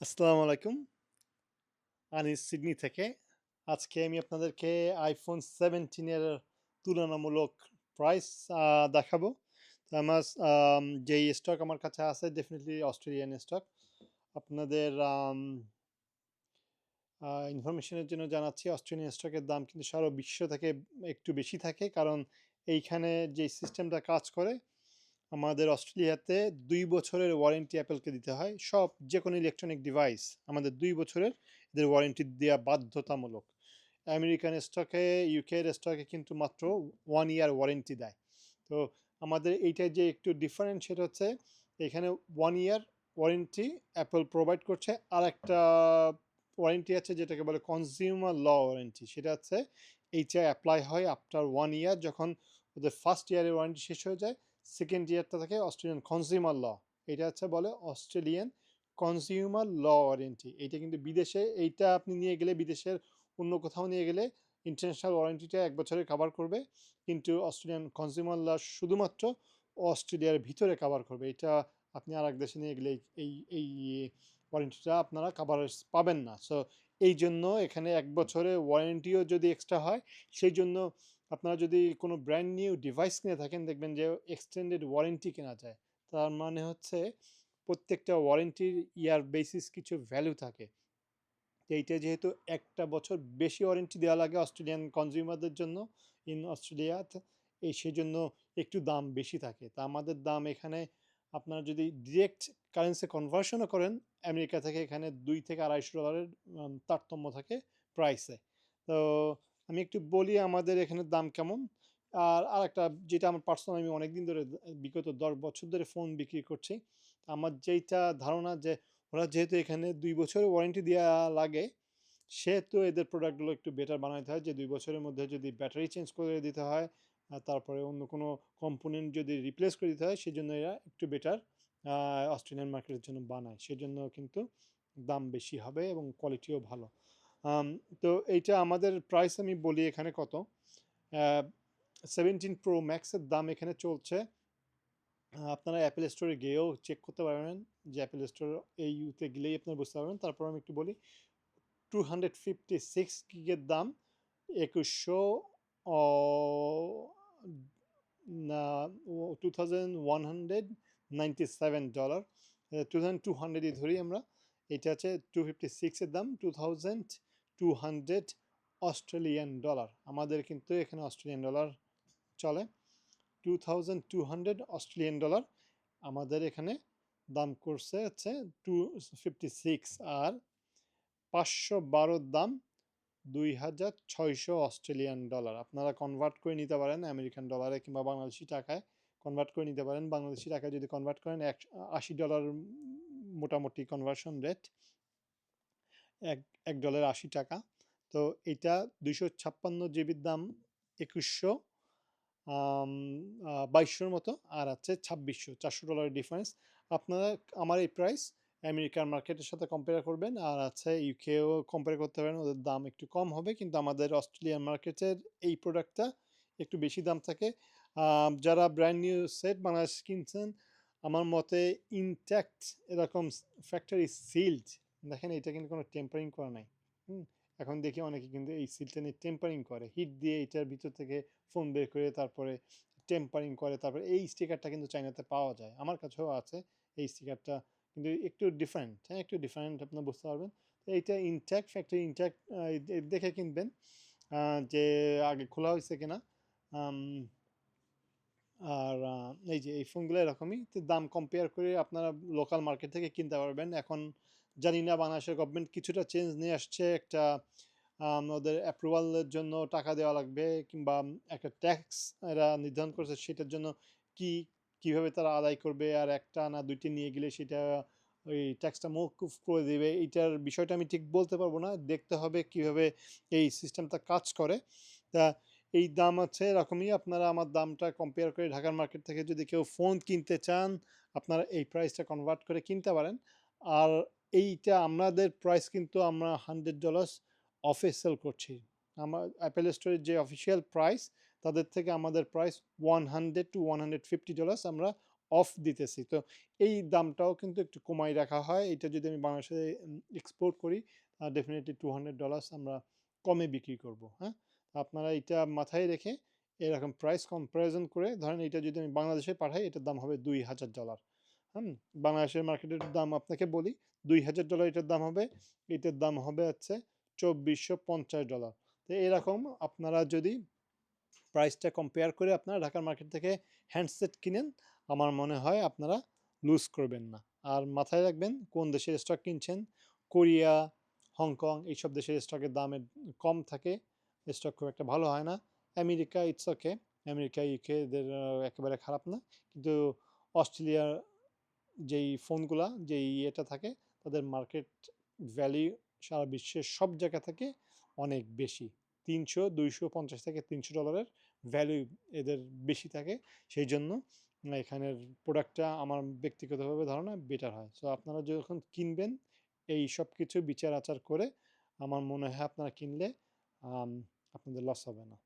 আসসালামু আলাইকুম। আনিস সিডনি থেকে। আজকে আমি আপনাদেরকে আইফোন সেভেন্টিনের তুলনামূলক প্রাইস দেখাবো। তো আমার আম যেই স্টক আমার কাছে আছে ডেফিনেটলি অস্ট্রেলিয়ান স্টক। আপনাদের ইনফরমেশনের জন্য জানাচ্ছি অস্ট্রেলিয়ান স্টকের দাম কিন্তু সারা বিশ্ব থেকে একটু বেশি থাকে। কারণ এইখানে যে সিস্টেমটা কাজ করে, আমাদের অস্ট্রেলিয়াতে দুই বছরের ওয়ারেন্টি অ্যাপেলকে দিতে হয়। সব যেকোনো ইলেকট্রনিক ডিভাইস আমাদের দুই বছরের এদের ওয়ারেন্টি দেওয়া বাধ্যতামূলক। আমেরিকান স্টকে, ইউকে এর স্টকে কিন্তু মাত্র ওয়ান ইয়ার ওয়ারেন্টি দেয়। তো আমাদের এইটার যে একটু ডিফারেন্ট সেটা হচ্ছে এখানে one year warranty Apple provide করছে। আরেকটা ওয়ারেন্টি আছে যেটাকে বলে কনজিউমার ল ওয়ারেন্টি। সেটা হচ্ছে এইটা অ্যাপ্লাই হয় আফটার ওয়ান ইয়ার যখন ওদের ফার্স্ট ইয়ারের ওয়ারেন্টি শেষ হয়ে যায়, সেকেন্ড ইয়ারটা থাকে অস্ট্রেলিয়ান কনজিউমার ল। এটা হচ্ছে বলে অস্ট্রেলিয়ান কনজিউমার ল ওয়ারেন্টি। এইটা কিন্তু বিদেশে এইটা আপনি নিয়ে গেলে বিদেশের অন্য কোথাও নিয়ে গেলে ইন্টারন্যাশনাল ওয়ারেন্টিটা এক বছরে কাভার করবে। কিন্তু অস্ট্রেলিয়ান কনজিউমার ল শুধুমাত্র অস্ট্রেলিয়ার ভিতরে কাভার করবে। এটা আপনি আর এক দেশে নিয়ে গেলে এই এই ওয়ারেন্টিটা আপনারা কাভারেজ পাবেন না। সো এই জন্য এখানে এক বছরে ওয়ারেন্টিও যদি এক্সট্রা হয়, সেইজন্য আপনারা যদি কোনো ব্র্যান্ড নিউ ডিভাইস কিনে থাকেন, দেখবেন যে এক্সটেন্ডেড ওয়ারেন্টি কেনা যায়। তার মানে হচ্ছে প্রত্যেকটা ওয়ারেন্টির ইয়ার বেসিস কিছু ভ্যালু থাকে। এইটা যেহেতু একটা বছর বেশি ওয়ারেন্টি দেওয়া লাগে অস্ট্রেলিয়ান কনজিউমারদের জন্য ইন অস্ট্রেলিয়াতে এই সেজন্য একটু দাম বেশি থাকে। তা আমাদের দাম এখানে আপনারা যদি ডিরেক্ট কারেন্সি কনভার্সনও করেন, আমেরিকা থেকে এখানে $২-$২৫০ এর আম তারতম্য থাকে প্রাইসে। তো আমি একটু বলি আমাদের এখানে দাম কেমন? আর আরেকটা যেটা আমার পার্সোনাল আমি অনেকদিন ধরে বিগত ১০ বছর ধরে ফোন বিক্রি করছি। আমার যেইটা ধারণা যে ওরা যেহেতু এখানে দুই বছরের ওয়ারেন্টি দেওয়া লাগে, সেহেতু এদের প্রোডাক্টগুলো একটু বেটার বানাইতে হয় যে দুই বছরের মধ্যে যদি ব্যাটারি চেঞ্জ করে দিতে হয়, তারপরে অন্য কোনো কম্পোনেন্ট যদি রিপ্লেস করে দিতে হয় সেজন্য এরা একটু বেটার অস্ট্রেলিয়ান মার্কেটের জন্য বানায়। সেজন্য কিন্তু দাম বেশি হবে এবং কোয়ালিটিও ভালো। তো এইটা আমাদের প্রাইস আমি বলি এখানে কত? 17 প্রো ম্যাক্সের দাম এখানে চলছে আপনারা অ্যাপেল স্টোরে গিয়েও চেক করতে পারবেন যে অ্যাপেল স্টোর এই ইউতে গেলেই আপনারা বুঝতে পারবেন। তারপর আমি একটু বলি 256 গিগের দাম ২১০০ অ না, ও $2197 এ 2200 ই ধরি আমরা। এটা হচ্ছে 256 এর দাম 2200 অস্ট্রেলিয়ান ডলার। আমাদের কিন্তু এখানে অস্ট্রেলিয়ান ডলার চলে। 2200 অস্ট্রেলিয়ান ডলার আমাদের এখানে দাম করছে হচ্ছে 256 আর ৫১২ র দাম ২৬০০ অস্ট্রেলিয়ান ডলার। আপনারা কনভার্ট করে নিতে পারেন আমেরিকান ডলারে কিংবা বাংলাদেশি টাকায় কনভার্ট করে নিতে পারেন। বাংলাদেশি টাকায় যদি কনভার্ট করেন, এক $৮০ মোটামুটি কনভার্সন রেট। এক $১ ৳৮০ তো এইটা ২৫৬ জিবির দাম ২১০০ আম, আ ২২০০ র মতো আর হচ্ছে ছাব্বিশশো, চারশো ডলারের ডিফারেন্স। আপনারা আমার এই প্রাইস আমেরিকার মার্কেটের সাথে কম্পেয়ার করবেন আর আছে ইউকেও কম্পেয়ার করতে পারেন। ওদের দাম একটু কম হবে কিন্তু আমাদের অস্ট্রেলিয়ান মার্কেটের এই প্রোডাক্টটা একটু বেশি দাম থাকে। যারা ব্র্যান্ড নিউ সেট বাংলাদেশ কিনছেন, আমার মতে ইনট্যাক্ট এরকম ফ্যাক্টরি সিলড দেখেন এটা কিন্তু কোনো টেম্পারিং করা নাই। হুম? এখন দেখি অনেকে কিন্তু এই সিলটা নিয়ে টেম্পারিং করে। হিট দিয়ে এটার ভিতর থেকে ফোন বের করে তারপরে টেম্পারিং করে। তারপরে এই স্টিকারটা কিন্তু চায়নাতে পাওয়া যায়। আমার কাছেও আছে এই স্টিকারটা কিন্তু একটু ডিফারেন্ট, হ্যাঁ? একটু ডিফারেন্ট আপনারা বুঝতে পারবেন। তো এইটা ইনট্যাক্ট ফ্যাক্টরি ইনট্যাক্ট দেখে কিনবেন যে আগে খোলা হয়েছে কিনা। আর এই যে এই ফোনগুলো এরকমই। তো দাম কম্পেয়ার করে আপনারা লোকাল মার্কেট থেকে কিনতে পারবেন। এখন জানি না বাংলাদেশের গভর্নমেন্ট কিছুটা চেঞ্জ নিয়ে আসছে। একটা ওদের অ্যাপ্রুভালের জন্য টাকা দেওয়া লাগবে কিংবা একটা ট্যাক্স এরা নির্ধারণ করেছে সেটার জন্য কি কীভাবে তারা আদায় করবে আর একটা না ২ টি নিয়ে গেলে সেটা ওই ট্যাক্সটা মওকুফ করে দেবে এইটার বিষয়টা আমি ঠিক বলতে পারব না। দেখতে হবে কীভাবে এই সিস্টেমটা কাজ করে। তা এই দাম আছে এরকমই। আপনারা আমার দামটা কম্পেয়ার করে ঢাকার মার্কেট থেকে যদি কেউ ফোন কিনতে চান, আপনারা এই প্রাইসটা কনভার্ট করে কিনতে পারেন। আর এইটা আমাদের প্রাইস কিন্তু আমরা $100 অফে সেল করছি। আমার অ্যাপেল স্টোরের যে অফিসিয়াল প্রাইস তাদের থেকে আমাদের প্রাইস $100-$150 আমরা অফ দিতেছি। তো এই দামটাও কিন্তু একটু কমাই রাখা হয়। এটা যদি আমি বাংলাদেশে এক্সপোর্ট করি ডেফিনেটলি টু হান্ড্রেড ডলার্স আমরা কমে বিক্রি করব হ্যাঁ? আপনারা এটা মাথায় রেখে এরকম প্রাইস কম্পারিজন করে, ধরেন এটা যদি আমি বাংলাদেশে পাঠাই, এটার দাম হবে দুই হাজার ডলার হুম, বাংলাদেশের মার্কেটের দাম আপনাকে বলি, দুই হাজার ডলার এটার দাম হবে, এটার দাম হবে হচ্ছে চব্বিশশো পঞ্চাশ ডলার তো এরকম আপনারা যদি প্রাইসটা কম্পেয়ার করে আপনারা ঢাকার মার্কেট থেকে হ্যান্ডসেট কিনেন, আমার মনে হয় আপনারা লুজ করবেন না। আর মাথায় রাখবেন, কোন দেশের স্টক কিনছেন? কোরিয়া, হংকং, এইসব দেশের স্টকের দামের কম থাকে স্টক খুব একটা ভালো হয় না। America it's okay America UK একেবারে খারাপ না। কিন্তু অস্ট্রেলিয়ার যেই ফোনগুলা, যেই ইয়েটা থাকে, তাদের মার্কেট ভ্যালু সারা বিশ্বের সব জায়গা থেকে অনেক বেশি। তিনশো, দুইশো, পঞ্চাশ থেকে তিনশো ডলারের ভ্যালু এদের বেশি থাকে। সেই জন্য এখানের প্রোডাক্টটা আমার ব্যক্তিগতভাবে ধারণা বেটার হয়। সো আপনারা যখন কিনবেন এই সব কিছু বিচার আচার করে, আমার মনে হয় আপনারা কিনলে আপনাদের লস হবে না।